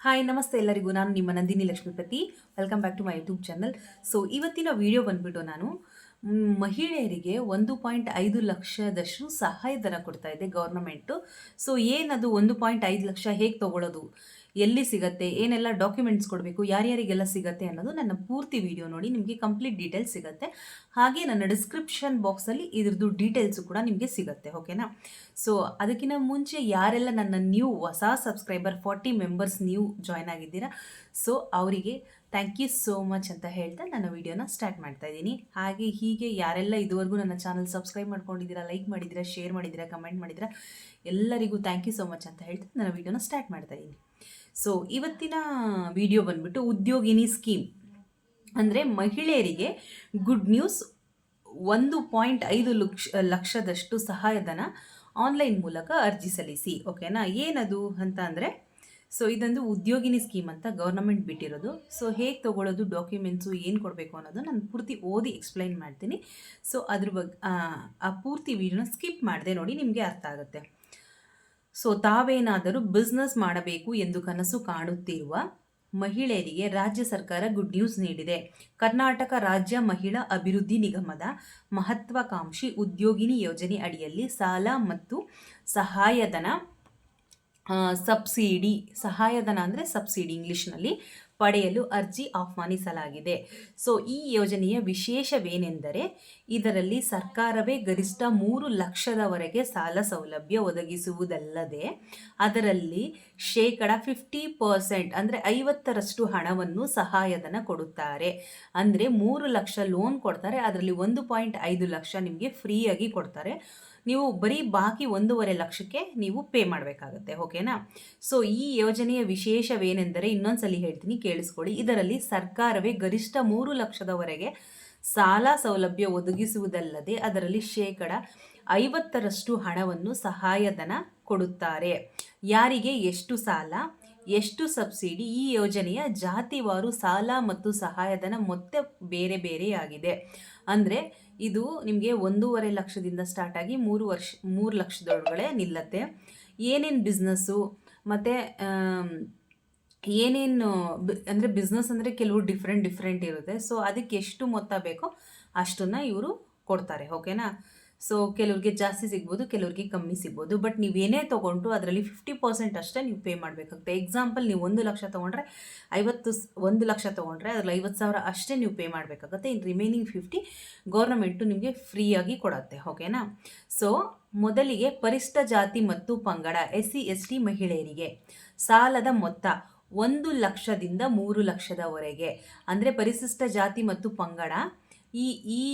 Hi ನಮಸ್ತೆ ಎಲ್ಲರಿಗೂ. ನಾನು ನಿಮ್ಮ Nandini Lakshmipathi. Welcome back to my YouTube channel so ಇವತ್ತಿನ ವಿಡಿಯೋ ಬಂದ್ಬಿಟ್ಟು ನಾನು ಮಹಿಳೆಯರಿಗೆ ಒಂದು ಪಾಯಿಂಟ್ ಐದು ಲಕ್ಷದಷ್ಟು ಸಹಾಯಧನ ಕೊಡ್ತಾ ಇದೆ ಗೌರ್ಮೆಂಟು ಸೊ ಏನದು ಒಂದು ಪಾಯಿಂಟ್ ಐದು ಲಕ್ಷ ಹೇಗೆ ತೊಗೊಳ್ಳೋದು ಎಲ್ಲಿ ಸಿಗತ್ತೆ, ಏನೆಲ್ಲ ಡಾಕ್ಯುಮೆಂಟ್ಸ್ ಕೊಡಬೇಕು, ಯಾರ್ಯಾರಿಗೆಲ್ಲ ಸಿಗತ್ತೆ ಅನ್ನೋದು ನನ್ನ ಪೂರ್ತಿ ವಿಡಿಯೋ ನೋಡಿ ನಿಮಗೆ ಕಂಪ್ಲೀಟ್ ಡೀಟೇಲ್ಸ್ ಸಿಗುತ್ತೆ. ಹಾಗೆ ನನ್ನ ಡಿಸ್ಕ್ರಿಪ್ಷನ್ ಬಾಕ್ಸಲ್ಲಿ ಇದ್ರದ್ದು ಡೀಟೇಲ್ಸು ಕೂಡ ನಿಮಗೆ ಸಿಗುತ್ತೆ ಓಕೆನಾ ಸೊ ಅದಕ್ಕಿಂತ ಮುಂಚೆ ಯಾರೆಲ್ಲ ನನ್ನ ನ್ಯೂ ಹೊಸ subscriber forty members new join ಆಗಿದ್ದೀರಾ ಸೊ ಅವರಿಗೆ ಥ್ಯಾಂಕ್ ಯು ಸೋ ಮಚ್ ಅಂತ ಹೇಳ್ತಾ ನನ್ನ ವಿಡಿಯೋನ ಸ್ಟಾರ್ಟ್ ಮಾಡ್ತಾ ಇದ್ದೀನಿ. ಹಾಗೆ ಹೀಗೆ ಯಾರೆಲ್ಲ ಇದುವರೆಗೂ ನನ್ನ ಚಾನಲ್ ಸಬ್ಸ್ಕ್ರೈಬ್ ಮಾಡ್ಕೊಂಡಿದ್ದೀರಾ ಲೈಕ್ ಮಾಡಿದ್ದೀರಾ ಶೇರ್ ಮಾಡಿದ್ದೀರಾ ಕಮೆಂಟ್ ಮಾಡಿದ್ದೀರಾ, ಎಲ್ಲರಿಗೂ ಥ್ಯಾಂಕ್ ಯು ಸೋ ಮಚ್ ಅಂತ ಹೇಳ್ತಾ ನನ್ನ ವಿಡಿಯೋನ ಸ್ಟಾರ್ಟ್ ಮಾಡ್ತಾ ಇದ್ದೀನಿ. ಸೊ ಇವತ್ತಿನ ವಿಡಿಯೋ ಬಂದ್ಬಿಟ್ಟು ಉದ್ಯೋಗಿನಿ ಸ್ಕೀಮ್ ಅಂದರೆ ಮಹಿಳೆಯರಿಗೆ ಗುಡ್ ನ್ಯೂಸ್ ಒಂದು ಪಾಯಿಂಟ್ ಐದು ಲಕ್ಷ, ಲಕ್ಷದಷ್ಟು ಸಹಾಯಧನ ಆನ್ಲೈನ್ ಮೂಲಕ ಅರ್ಜಿ ಸಲ್ಲಿಸಿ. ಓಕೆನಾ ಏನದು ಅಂತ ಅಂದರೆ ಸೊ ಇದೊಂದು ಉದ್ಯೋಗಿನಿ ಸ್ಕೀಮ್ ಅಂತ ಗೌರ್ನಮೆಂಟ್ ಬಿಟ್ಟಿರೋದು. ಸೊ ಹೇಗೆ ತೊಗೊಳ್ಳೋದು ಡಾಕ್ಯುಮೆಂಟ್ಸು ಏನು ಕೊಡಬೇಕು ಅನ್ನೋದು ನಾನು ಪೂರ್ತಿ ಓದಿ ಎಕ್ಸ್ಪ್ಲೈನ್ ಮಾಡ್ತೀನಿ. ಸೊ ಅದ್ರ ಬಗ್ಗೆ ಆ ಪೂರ್ತಿ ವಿಡಿಯೋನ ಸ್ಕಿಪ್ ಮಾಡಿದೆ ನೋಡಿ ನಿಮಗೆ ಅರ್ಥ ಆಗುತ್ತೆ. ಸೊ ತಾವೇನಾದರೂ ಬಿಸ್ನೆಸ್ ಮಾಡಬೇಕು ಎಂದು ಕನಸು ಕಾಣುತ್ತಿರುವ ಮಹಿಳೆಯರಿಗೆ ರಾಜ್ಯ ಸರ್ಕಾರ ಗುಡ್ ನ್ಯೂಸ್ ನೀಡಿದೆ. ಕರ್ನಾಟಕ ರಾಜ್ಯ ಮಹಿಳಾ ಅಭಿವೃದ್ಧಿ ನಿಗಮದ ಮಹತ್ವಾಕಾಂಕ್ಷಿ ಉದ್ಯೋಗಿನಿ ಯೋಜನೆ ಅಡಿಯಲ್ಲಿ ಸಾಲ ಮತ್ತು ಸಹಾಯಧನ ಸಬ್ಸಿಡಿ ಸಹಾಯಧನ ಅಂದರೆ ಸಬ್ಸಿಡಿ ಇಂಗ್ಲೀಷ್ನಲ್ಲಿ ಪಡೆಯಲು ಅರ್ಜಿ ಆಹ್ವಾನಿಸಲಾಗಿದೆ. ಸೊ, ಈ ಯೋಜನೆಯ ವಿಶೇಷವೇನೆಂದರೆ ಇದರಲ್ಲಿ ಸರ್ಕಾರವೇ ಗರಿಷ್ಠ ಮೂರು ಲಕ್ಷದವರೆಗೆ ಸಾಲ ಸೌಲಭ್ಯ ಒದಗಿಸುವುದಲ್ಲದೆ ಅದರಲ್ಲಿ ಶೇಕಡ ಫಿಫ್ಟಿ ಪರ್ಸೆಂಟ್ ಅಂದರೆ ಐವತ್ತರಷ್ಟು ಹಣವನ್ನು ಸಹಾಯಧನ ಕೊಡುತ್ತಾರೆ. ಅಂದರೆ ಮೂರು ಲಕ್ಷ ಲೋನ್ ಕೊಡ್ತಾರೆ, ಅದರಲ್ಲಿ ಒಂದು ಪಾಯಿಂಟ್ ಐದು ಲಕ್ಷ ನಿಮಗೆ ಫ್ರೀಯಾಗಿ ಕೊಡ್ತಾರೆ. ನೀವು ಬರೀ ಬಾಕಿ ಒಂದೂವರೆ ಲಕ್ಷಕ್ಕೆ ನೀವು ಪೇ ಮಾಡಬೇಕಾಗುತ್ತೆ, ಓಕೆನಾ? ಸೊ ಈ ಯೋಜನೆಯ ವಿಶೇಷವೇನೆಂದರೆ ಇನ್ನೊಂದ್ಸಲಿ ಹೇಳ್ತೀನಿ, ಕೇಳಿಸ್ಕೊಳ್ಳಿ. ಇದರಲ್ಲಿ ಸರ್ಕಾರವೇ ಗರಿಷ್ಠ ಮೂರು ಲಕ್ಷದವರೆಗೆ ಸಾಲ ಸೌಲಭ್ಯ ಒದಗಿಸುವುದಲ್ಲದೆ ಅದರಲ್ಲಿ ಶೇಕಡ ಐವತ್ತರಷ್ಟು ಹಣವನ್ನು ಸಹಾಯಧನ ಕೊಡುತ್ತಾರೆ. ಯಾರಿಗೆ ಎಷ್ಟು ಸಾಲ, ಎಷ್ಟು ಸಬ್ಸಿಡಿ, ಈ ಯೋಜನೆಯ ಜಾತಿವಾರು ಸಾಲ ಮತ್ತು ಸಹಾಯಧನ ಮೊತ್ತ ಬೇರೆ ಬೇರೆಯಾಗಿದೆ. ಅಂದರೆ ಇದು ನಿಮಗೆ ಒಂದೂವರೆ ಲಕ್ಷದಿಂದ ಸ್ಟಾರ್ಟ್ ಆಗಿ ಮೂರು ವರ್ಷ, ಮೂರು ಲಕ್ಷದೊಳಗಡೆ ನಿಲ್ಲತ್ತೆ. ಏನೇನು ಬಿಸ್ನೆಸ್ಸು ಮತ್ತು ಏನೇನು, ಬಿ, ಅಂದರೆ ಬಿಸ್ನೆಸ್ ಅಂದರೆ ಕೆಲವು ಡಿಫ್ರೆಂಟ್ ಡಿಫ್ರೆಂಟ್ ಇರುತ್ತೆ. ಸೊ ಅದಕ್ಕೆ ಎಷ್ಟು ಮೊತ್ತ ಬೇಕೋ ಅಷ್ಟನ್ನು ಇವರು ಕೊಡ್ತಾರೆ ಓಕೆನಾ ಸೊ ಕೆಲವ್ರಿಗೆ ಜಾಸ್ತಿ ಸಿಗ್ಬೋದು, ಕೆಲವ್ರಿಗೆ ಕಮ್ಮಿ ಸಿಗ್ಬೋದು. ಬಟ್ ನೀವೇನೇ ತೊಗೊಂಡ್ರು ಅದರಲ್ಲಿ ಫಿಫ್ಟಿ ಪರ್ಸೆಂಟ್ ಅಷ್ಟೇ ನೀವು ಪೇ ಮಾಡಬೇಕಾಗುತ್ತೆ. ಎಕ್ಸಾಂಪಲ್ ನೀವು ಒಂದು ಲಕ್ಷ ತೊಗೊಂಡ್ರೆ ಐವತ್ತು ಒಂದು ಲಕ್ಷ ತೊಗೊಂಡ್ರೆ ಅದರಲ್ಲಿ ಐವತ್ತು ಸಾವಿರ ಅಷ್ಟೇ ನೀವು ಪೇ ಮಾಡಬೇಕಾಗುತ್ತೆ. ಇನ್ನು ರಿಮೈನಿಂಗ್ ಫಿಫ್ಟಿ ಗೌರ್ಮೆಂಟು ನಿಮಗೆ ಫ್ರೀಯಾಗಿ ಕೊಡುತ್ತೆ. ಓಕೆನಾ ಸೊ ಮೊದಲಿಗೆ ಪರಿಷ್ಠ ಜಾತಿ ಮತ್ತು ಪಂಗಡ ಎಸ್ ಸಿ ಎಸ್ ಟಿ ಮಹಿಳೆಯರಿಗೆ ಸಾಲದ ಮೊತ್ತ ಒಂದು ಲಕ್ಷದಿಂದ ಮೂರು ಲಕ್ಷದವರೆಗೆ. ಅಂದರೆ ಪರಿಶಿಷ್ಟ ಜಾತಿ ಮತ್ತು ಪಂಗಡ ಈ ಈ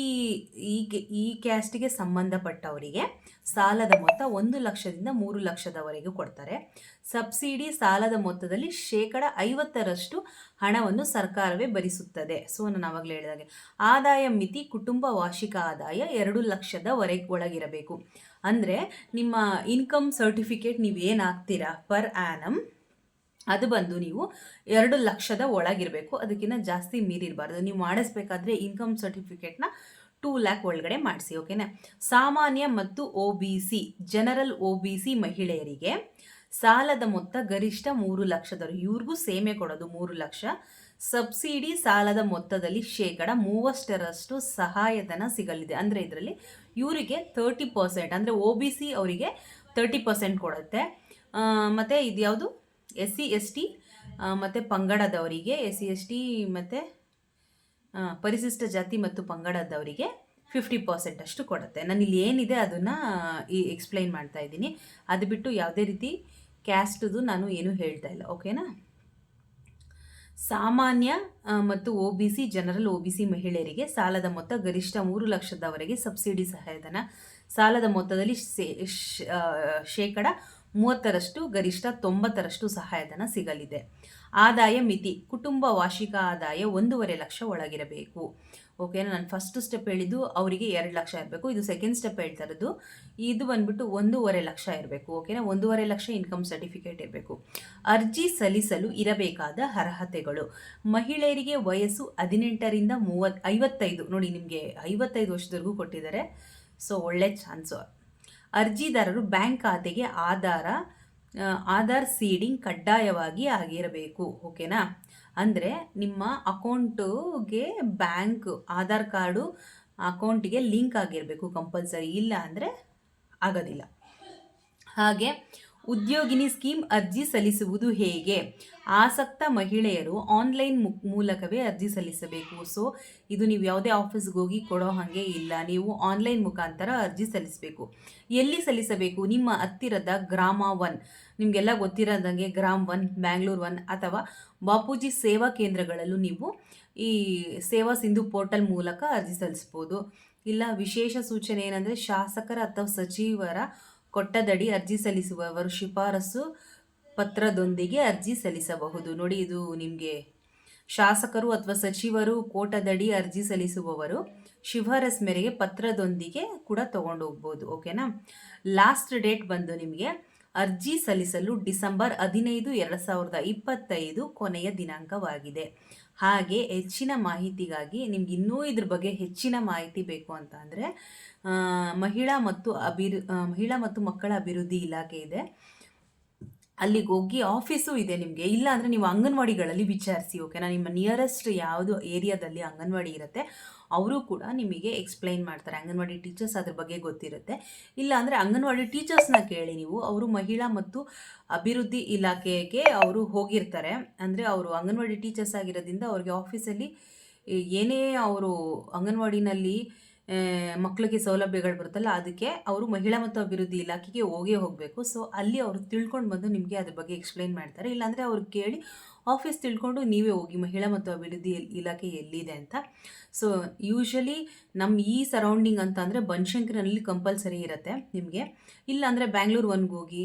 ಈ ಕ್ಯಾಸ್ಟ್ಗೆ ಸಂಬಂಧಪಟ್ಟವರಿಗೆ ಸಾಲದ ಮೊತ್ತ ಒಂದು ಲಕ್ಷದಿಂದ ಮೂರು ಲಕ್ಷದವರೆಗೂ ಕೊಡ್ತಾರೆ. ಸಬ್ಸಿಡಿ ಸಾಲದ ಮೊತ್ತದಲ್ಲಿ ಶೇಕಡ ಐವತ್ತರಷ್ಟು ಹಣವನ್ನು ಸರ್ಕಾರವೇ ಭರಿಸುತ್ತದೆ. ಸೊ, ನಾನು ಆವಾಗಲೇ ಹೇಳಿದಾಗೆ ಆದಾಯ ಮಿತಿ ಕುಟುಂಬ ವಾರ್ಷಿಕ ಆದಾಯ ಎರಡು ಲಕ್ಷದವರೆಗೆ ಒಳಗಿರಬೇಕು. ಅಂದರೆ ನಿಮ್ಮ ಇನ್ಕಮ್ ಸರ್ಟಿಫಿಕೇಟ್ ನೀವು ಏನು ಹಾಕ್ತೀರಾ ಪರ್ ಆ್ಯನಮ್ ಅದು ಬಂದು ನೀವು ಎರಡು ಲಕ್ಷದ ಒಳಗಿರಬೇಕು. ಅದಕ್ಕಿಂತ ಜಾಸ್ತಿ ಮೀರಿರಬಾರ್ದು ನೀವು ಮಾಡಿಸ್ಬೇಕಾದ್ರೆ ಇನ್ಕಮ್ ಸರ್ಟಿಫಿಕೇಟ್ನ ಟೂ ಲ್ಯಾಕ್ ಒಳಗಡೆ ಮಾಡಿಸಿ ಓಕೆನಾ ಸಾಮಾನ್ಯ ಮತ್ತು O B C general O B C ಮಹಿಳೆಯರಿಗೆ ಸಾಲದ ಮೊತ್ತ ಗರಿಷ್ಠ ಮೂರು ಲಕ್ಷದವರು. ಇವ್ರಿಗೂ ಸೇಮೆ ಕೊಡೋದು ಮೂರು ಲಕ್ಷ. ಸಬ್ಸಿಡಿ ಸಾಲದ ಮೊತ್ತದಲ್ಲಿ ಶೇಕಡ ಮೂವಷ್ಟರಷ್ಟು ಸಹಾಯಧನ ಸಿಗಲಿದೆ. ಅಂದರೆ ಇದರಲ್ಲಿ ಇವರಿಗೆ ತರ್ಟಿ ಪರ್ಸೆಂಟ್ ಅಂದರೆ ಒ ಬಿ ಸಿ ಅವರಿಗೆ ತರ್ಟಿ ಪರ್ಸೆಂಟ್ ಕೊಡುತ್ತೆ. ಮತ್ತು ಇದ್ಯಾವುದು? ಎಸ್ ಸಿ ಎಸ್ ಟಿ ಮತ್ತು ಪಂಗಡದವರಿಗೆ ಎಸ್ ಸಿ ಎಸ್ ಟಿ ಮತ್ತು ಪರಿಶಿಷ್ಟ ಜಾತಿ ಮತ್ತು ಪಂಗಡದವರಿಗೆ ಫಿಫ್ಟಿ ಪರ್ಸೆಂಟ್ ಅಷ್ಟು ಕೊಡುತ್ತೆ. ನಾನು ಇಲ್ಲಿ ಏನಿದೆ ಅದನ್ನು, ಈ ಎಕ್ಸ್ಪ್ಲೈನ್ ಮಾಡ್ತಾ ಇದ್ದೀನಿ. ಅದು ಬಿಟ್ಟು ಯಾವುದೇ ರೀತಿ ಕ್ಯಾಸ್ಟ್ದು ನಾನು ಏನೂ ಹೇಳ್ತಾ ಇಲ್ಲ ಓಕೆನಾ ಸಾಮಾನ್ಯ ಮತ್ತು O B C general O B C ಮಹಿಳೆಯರಿಗೆ ಸಾಲದ ಮೊತ್ತ ಗರಿಷ್ಠ ಮೂರು ಲಕ್ಷದವರೆಗೆ ಸಬ್ಸಿಡಿ ಸಹಾಯಧನ. ಸಾಲದ ಮೊತ್ತದಲ್ಲಿ ಶೇಕಡ ಮೂವತ್ತರಷ್ಟು, ಗರಿಷ್ಠ ತೊಂಬತ್ತರಷ್ಟು ಸಹಾಯಧನ ಸಿಗಲಿದೆ. ಆದಾಯ ಮಿತಿ, ಕುಟುಂಬ ವಾರ್ಷಿಕ ಆದಾಯ ಒಂದೂವರೆ ಲಕ್ಷ ಒಳಗಿರಬೇಕು. ಓಕೆನಾ ನಾನು ಫಸ್ಟ್ ಸ್ಟೆಪ್ ಹೇಳಿದ್ದು ಅವರಿಗೆ ಎರಡು ಲಕ್ಷ ಇರಬೇಕು. ಇದು ಸೆಕೆಂಡ್ ಸ್ಟೆಪ್ ಹೇಳ್ತಾ ಇರೋದು. ಇದು ಬಂದ್ಬಿಟ್ಟು ಒಂದೂವರೆ ಲಕ್ಷ ಇರಬೇಕು. ಓಕೆನಾ ಒಂದೂವರೆ ಲಕ್ಷ ಇನ್ಕಮ್ ಸರ್ಟಿಫಿಕೇಟ್ ಇರಬೇಕು. ಅರ್ಜಿ ಸಲ್ಲಿಸಲು ಇರಬೇಕಾದ ಅರ್ಹತೆಗಳು. ಮಹಿಳೆಯರಿಗೆ ವಯಸ್ಸು ಹದಿನೆಂಟರಿಂದ ಮೂವತ್ತು ಐವತ್ತೈದು, ನೋಡಿ ನಿಮಗೆ ಐವತ್ತೈದು ವರ್ಷದವರೆಗೂ ಕೊಟ್ಟಿದ್ದಾರೆ. ಸೊ ಒಳ್ಳೆ ಚಾನ್ಸು ಅರ್ಜಿದಾರರು ಬ್ಯಾಂಕ್ ಖಾತೆಗೆ ಆಧಾರ ಆಧಾರ್ ಸೀಡಿಂಗ್ ಕಡ್ಡಾಯವಾಗಿ ಆಗಿರಬೇಕು, ಓಕೆನಾ? ಅಂದರೆ ನಿಮ್ಮ ಅಕೌಂಟುಗೆ ಬ್ಯಾಂಕ್ ಆಧಾರ್ ಕಾರ್ಡು ಅಕೌಂಟಿಗೆ ಲಿಂಕ್ ಆಗಿರಬೇಕು, ಕಂಪಲ್ಸರಿ. ಇಲ್ಲ ಅಂದರೆ ಆಗೋದಿಲ್ಲ. ಹಾಗೆ ಉದ್ಯೋಗಿನಿ ಸ್ಕೀಮ್ ಅರ್ಜಿ ಸಲ್ಲಿಸುವುದು ಹೇಗೆ? ಆಸಕ್ತ ಮಹಿಳೆಯರು ಆನ್ಲೈನ್ ಮೂಲಕವೇ ಅರ್ಜಿ ಸಲ್ಲಿಸಬೇಕು. ಸೊ, ಇದು ನೀವು ಯಾವುದೇ ಆಫೀಸ್ಗೆ ಹೋಗಿ ಕೊಡೋ ಹಾಗೆ ಇಲ್ಲ. ನೀವು ಆನ್ಲೈನ್ ಮುಖಾಂತರ ಅರ್ಜಿ ಸಲ್ಲಿಸಬೇಕು. ಎಲ್ಲಿ ಸಲ್ಲಿಸಬೇಕು? ನಿಮ್ಮ ಹತ್ತಿರದ ಗ್ರಾಮ ಒನ್. ನಿಮಗೆಲ್ಲ ಗೊತ್ತಿರೋದಂಗೆ ಗ್ರಾಮ್ ಒನ್ ಬ್ಯಾಂಗ್ಳೂರ್ ಒನ್ ಅಥವಾ ಬಾಪೂಜಿ ಸೇವಾ ಕೇಂದ್ರಗಳಲ್ಲೂ ನೀವು ಈ ಸೇವಾ ಸಿಂಧು ಪೋರ್ಟಲ್ ಮೂಲಕ ಅರ್ಜಿ ಸಲ್ಲಿಸ್ಬೋದು. ಇಲ್ಲ, ವಿಶೇಷ ಸೂಚನೆ ಏನಂದರೆ ಶಾಸಕರ ಅಥವಾ ಸಚಿವರ ಕೊಟ್ಟದಡಿ ಅರ್ಜಿ ಸಲ್ಲಿಸುವವರು ಶಿಫಾರಸು ಪತ್ರದೊಂದಿಗೆ ಅರ್ಜಿ ಸಲ್ಲಿಸಬಹುದು. ನೋಡಿ, ಇದು ನಿಮಗೆ ಶಾಸಕರು ಅಥವಾ ಸಚಿವರು ಕೋಟದಡಿ ಅರ್ಜಿ ಸಲ್ಲಿಸುವವರು ಶಿಫಾರಸ್ ಮೇರೆಗೆ ಪತ್ರದೊಂದಿಗೆ ಕೂಡ ತಗೊಂಡು ಹೋಗ್ಬೋದು. ಓಕೆನಾ ಲಾಸ್ಟ್ ಡೇಟ್ ಬಂದು ನಿಮಗೆ ಅರ್ಜಿ ಸಲ್ಲಿಸಲು ಡಿಸೆಂಬರ್ ಹದಿನೈದು, ಎರಡು ಸಾವಿರದ ಇಪ್ಪತ್ತೈದು ಕೊನೆಯ ದಿನಾಂಕವಾಗಿದೆ. ಹಾಗೆ ಹೆಚ್ಚಿನ ಮಾಹಿತಿಗಾಗಿ ನಿಮ್ಗೆ ಇನ್ನೂ ಇದ್ರ ಬಗ್ಗೆ ಹೆಚ್ಚಿನ ಮಾಹಿತಿ ಬೇಕು ಅಂತ ಅಂದರೆ ಮಹಿಳಾ ಮತ್ತು ಅಭಿರು ಮಹಿಳಾ ಮತ್ತು ಮಕ್ಕಳ ಅಭಿವೃದ್ಧಿ ಇಲಾಖೆ ಇದೆ. ಅಲ್ಲಿಗೆ ಹೋಗಿ ಆಫೀಸು ಇದೆ ನಿಮಗೆ. ಇಲ್ಲ ಅಂದರೆ ನೀವು ಅಂಗನವಾಡಿಗಳಲ್ಲಿ ವಿಚಾರಿಸಿ ಓಕೆನಾ ನಿಮ್ಮ ನಿಯರೆಸ್ಟ್ ಯಾವುದು ಏರಿಯಾದಲ್ಲಿ ಅಂಗನವಾಡಿ ಇರುತ್ತೆ. ಅವರು ಕೂಡ ನಿಮಗೆ ಎಕ್ಸ್ಪ್ಲೈನ್ ಮಾಡ್ತಾರೆ. ಅಂಗನವಾಡಿ ಟೀಚರ್ಸ್ ಅದ್ರ ಬಗ್ಗೆ ಗೊತ್ತಿರುತ್ತೆ. ಇಲ್ಲ ಅಂದರೆ ಅಂಗನವಾಡಿ ಟೀಚರ್ಸ್ನ ಕೇಳಿ ನೀವು, ಅವರು ಮಹಿಳಾ ಮತ್ತು ಅಭಿವೃದ್ಧಿ ಇಲಾಖೆಗೆ ಅವರು ಹೋಗಿರ್ತಾರೆ. ಅಂದರೆ ಅವರು ಅಂಗನವಾಡಿ ಟೀಚರ್ಸ್ ಆಗಿರೋದ್ರಿಂದ ಅವ್ರಿಗೆ ಆಫೀಸಲ್ಲಿ ಏನೇ ಅವರು ಅಂಗನವಾಡಿನಲ್ಲಿ ಮಕ್ಕಳಿಗೆ ಸೌಲಭ್ಯಗಳು ಬರುತ್ತಲ್ಲ, ಅದಕ್ಕೆ ಅವರು ಮಹಿಳಾ ಮತ್ತು ಅಭಿವೃದ್ಧಿ ಇಲಾಖೆಗೆ ಹೋಗೇ ಹೋಗಬೇಕು. ಸೊ ಅಲ್ಲಿ ಅವರು ತಿಳ್ಕೊಂಡು ಬಂದು ನಿಮಗೆ ಅದ್ರ ಬಗ್ಗೆ ಎಕ್ಸ್ಪ್ಲೈನ್ ಮಾಡ್ತಾರೆ. ಇಲ್ಲಾಂದರೆ ಅವ್ರಿಗೆ ಕೇಳಿ ಆಫೀಸ್ ತಿಳ್ಕೊಂಡು ನೀವೇ ಹೋಗಿ ಮಹಿಳಾ ಮತ್ತು ಅಭಿವೃದ್ಧಿ ಇಲಾಖೆ ಎಲ್ಲಿದೆ ಅಂತ. ಸೊ ಯೂಶ್ವಲಿ ನಮ್ಮ ಈ ಸರೌಂಡಿಂಗ್ ಅಂತ ಅಂದರೆ ಬನಶಂಕರಿನಲ್ಲಿ ಕಂಪಲ್ಸರಿ ಇರುತ್ತೆ ನಿಮಗೆ. ಇಲ್ಲಾಂದರೆ ಬ್ಯಾಂಗ್ಳೂರ್ ಒನ್ಗೆ ಹೋಗಿ,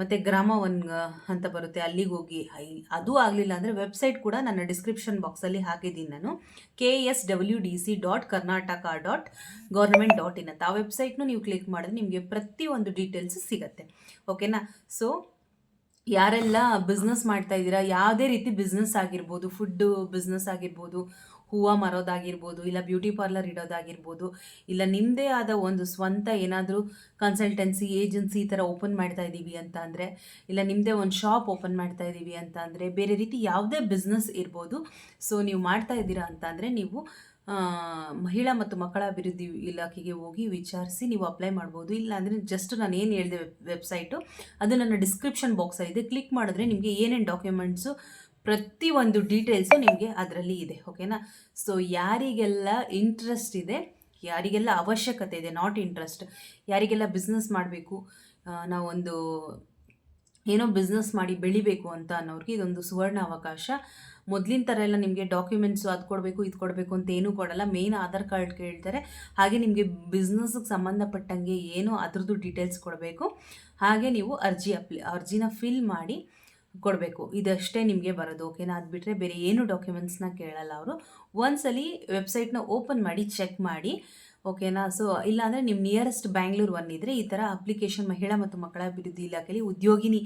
ಮತ್ತು ಗ್ರಾಮ ಒನ್ ಅಂತ ಬರುತ್ತೆ, ಅಲ್ಲಿಗೆ ಹೋಗಿ. ಅದು ಆಗಲಿಲ್ಲ ಅಂದರೆ ವೆಬ್ಸೈಟ್ ಕೂಡ ನನ್ನ ಡಿಸ್ಕ್ರಿಪ್ಷನ್ ಬಾಕ್ಸಲ್ಲಿ ಹಾಕಿದ್ದೀನಿ ನಾನು. K S W D C dot Karnataka dot government dot in ಅಂತ. ಆ ವೆಬ್ಸೈಟ್ನು ನೀವು ಕ್ಲಿಕ್ ಮಾಡಿದ್ರೆ ನಿಮಗೆ ಪ್ರತಿಯೊಂದು ಡೀಟೇಲ್ಸ್ ಸಿಗುತ್ತೆ. ಓಕೆನಾ ಸೊ ಯಾರೆಲ್ಲ ಬಿಸ್ನೆಸ್ ಮಾಡ್ತಾ ಇದ್ದೀರಾ, ಯಾವುದೇ ರೀತಿ ಬಿಸ್ನೆಸ್ ಆಗಿರ್ಬೋದು ಫುಡ್ಡು ಬಿಸ್ನೆಸ್ ಆಗಿರ್ಬೋದು, ಹೂವು ಮಾರೋದಾಗಿರ್ಬೋದು, ಇಲ್ಲ ಬ್ಯೂಟಿ ಪಾರ್ಲರ್ ಇಡೋದಾಗಿರ್ಬೋದು, ಇಲ್ಲ ನಿಮ್ಮದೇ ಆದ ಒಂದು ಸ್ವಂತ ಏನಾದರೂ ಕನ್ಸಲ್ಟೆನ್ಸಿ ಏಜೆನ್ಸಿ ಈ ಥರ ಓಪನ್ ಮಾಡ್ತಾ ಇದ್ದೀವಿ ಅಂತ ಅಂದರೆ, ಇಲ್ಲ ನಿಮ್ಮದೇ ಒಂದು ಶಾಪ್ ಓಪನ್ ಮಾಡ್ತಾ ಇದ್ದೀವಿ ಅಂತ ಬೇರೆ ರೀತಿ ಯಾವುದೇ ಬಿಸ್ನೆಸ್ ಇರ್ಬೋದು. ಸೊ ನೀವು ಮಾಡ್ತಾ ಇದ್ದೀರಾ ಅಂತ ನೀವು ಮಹಿಳಾ ಮತ್ತು ಮಕ್ಕಳ ಅಭಿವೃದ್ಧಿ ಇಲಾಖೆಗೆ ಹೋಗಿ ವಿಚಾರಿಸಿ ನೀವು ಅಪ್ಲೈ ಮಾಡ್ಬೋದು. ಇಲ್ಲ ಅಂದರೆ ಜಸ್ಟ್ ನಾನು ಏನು ಹೇಳಿದೆ ವೆಬ್ಸೈಟು ಅದು ನನ್ನ ಡಿಸ್ಕ್ರಿಪ್ಷನ್ ಇದೆ. ಕ್ಲಿಕ್ ಮಾಡಿದ್ರೆ ನಿಮಗೆ ಏನೇನು ಡಾಕ್ಯುಮೆಂಟ್ಸು ಪ್ರತಿಯೊಂದು ಡೀಟೇಲ್ಸು ನಿಮಗೆ ಅದರಲ್ಲಿ ಇದೆ. ಓಕೆನಾ ಸೊ ಯಾರಿಗೆಲ್ಲ ಇಂಟ್ರೆಸ್ಟ್ ಇದೆ, ಯಾರಿಗೆಲ್ಲ ಅವಶ್ಯಕತೆ ಇದೆ ನಾಟ್ ಇಂಟ್ರೆಸ್ಟ್ ಯಾರಿಗೆಲ್ಲ ಬಿಸ್ನೆಸ್ ಮಾಡಬೇಕು ನಾವೊಂದು ಏನೋ ಬಿಸ್ನೆಸ್ ಮಾಡಿ ಬೆಳಿಬೇಕು ಅಂತ ಅನ್ನೋರಿಗೆ ಇದೊಂದು ಸುವರ್ಣ ಅವಕಾಶ ಮೊದಲಿನ ಥರ ಎಲ್ಲ ನಿಮಗೆ ಡಾಕ್ಯುಮೆಂಟ್ಸು ಅದು ಕೊಡಬೇಕು, ಇದು ಕೊಡಬೇಕು ಅಂತ ಏನೂ ಕೊಡಲ್ಲ. ಮೇಯ್ನ್ ಆಧಾರ್ ಕಾರ್ಡ್ ಕೇಳ್ತಾರೆ. ಹಾಗೆ ನಿಮಗೆ ಬಿಸ್ನೆಸ್ಗೆ ಸಂಬಂಧಪಟ್ಟಂಗೆ ಏನು ಅದ್ರದ್ದು ಡೀಟೇಲ್ಸ್ ಕೊಡಬೇಕು. ಹಾಗೆ ನೀವು ಅರ್ಜಿ ಅಪ್ಲಿ ಅರ್ಜಿನ ಫಿಲ್ ಮಾಡಿ ಕೊಡಬೇಕು. ಇದಷ್ಟೇ ನಿಮಗೆ ಬರೋದು ಓಕೆನಾ ಅದು ಬಿಟ್ಟರೆ ಬೇರೆ ಏನು ಡಾಕ್ಯುಮೆಂಟ್ಸ್ನ ಕೇಳಲ್ಲ ಅವರು. ಒಂದ್ಸಲಿ ವೆಬ್ಸೈಟ್ನ ಓಪನ್ ಮಾಡಿ ಚೆಕ್ ಮಾಡಿ. ಓಕೆನಾ? ಸೊ ಇಲ್ಲಾಂದರೆ ನಿಮ್ಮ ನಿಯರೆಸ್ಟ್ ಬ್ಯಾಂಗ್ಳೂರ್ ಒನ್ ಇದ್ದರೆ ಈ ಥರ ಅಪ್ಲಿಕೇಶನ್ ಮಹಿಳಾ ಮತ್ತು ಮಕ್ಕಳ ಅಭಿವೃದ್ಧಿ ಇಲಾಖೆಯಲ್ಲಿ ಉದ್ಯೋಗಿನಿ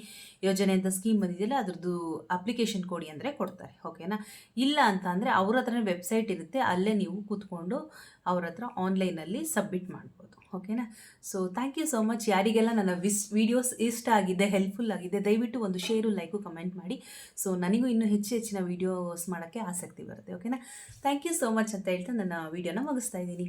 ಯೋಜನೆ ಅಂತ ಸ್ಕೀಮ್ ಬಂದಿದೆಯಲ್ಲ, ಅದ್ರದ್ದು ಅಪ್ಲಿಕೇಶನ್ ಕೊಡಿ ಅಂದರೆ ಕೊಡ್ತಾರೆ, ಓಕೆನಾ? ಇಲ್ಲ ಅಂತ ಅಂದರೆ ಅವ್ರ ಹತ್ರನೇ ವೆಬ್ಸೈಟ್ ಇರುತ್ತೆ, ಅಲ್ಲೇ ನೀವು ಕೂತ್ಕೊಂಡು ಅವ್ರ ಹತ್ರ ಆನ್ಲೈನಲ್ಲಿ ಸಬ್ಮಿಟ್ ಮಾಡ್ಬೋದು, ಓಕೆನಾ? So thank you so much ಯಾರಿಗೆಲ್ಲ ನನ್ನ ವಿಸ್ ವೀಡಿಯೋಸ್ ಇಷ್ಟ ಆಗಿದೆ ಹೆಲ್ಪ್ಫುಲ್ ಆಗಿದೆ, ದಯವಿಟ್ಟು ಒಂದು ಶೇರು ಲೈಕು ಕಮೆಂಟ್ ಮಾಡಿ. ಸೊ ನನಗೂ ಇನ್ನೂ ಹೆಚ್ಚು ಹೆಚ್ಚಿನ ವೀಡಿಯೋಸ್ ಮಾಡೋಕ್ಕೆ ಆಸಕ್ತಿ ಬರುತ್ತೆ, ಓಕೆನಾ? ಥ್ಯಾಂಕ್ ಯು ಸೋ ಮಚ್ ಅಂತ ಹೇಳ್ತಾ ನನ್ನ ವೀಡಿಯೋನ ಮುಗಿಸ್ತಾ ಇದ್ದೀನಿ.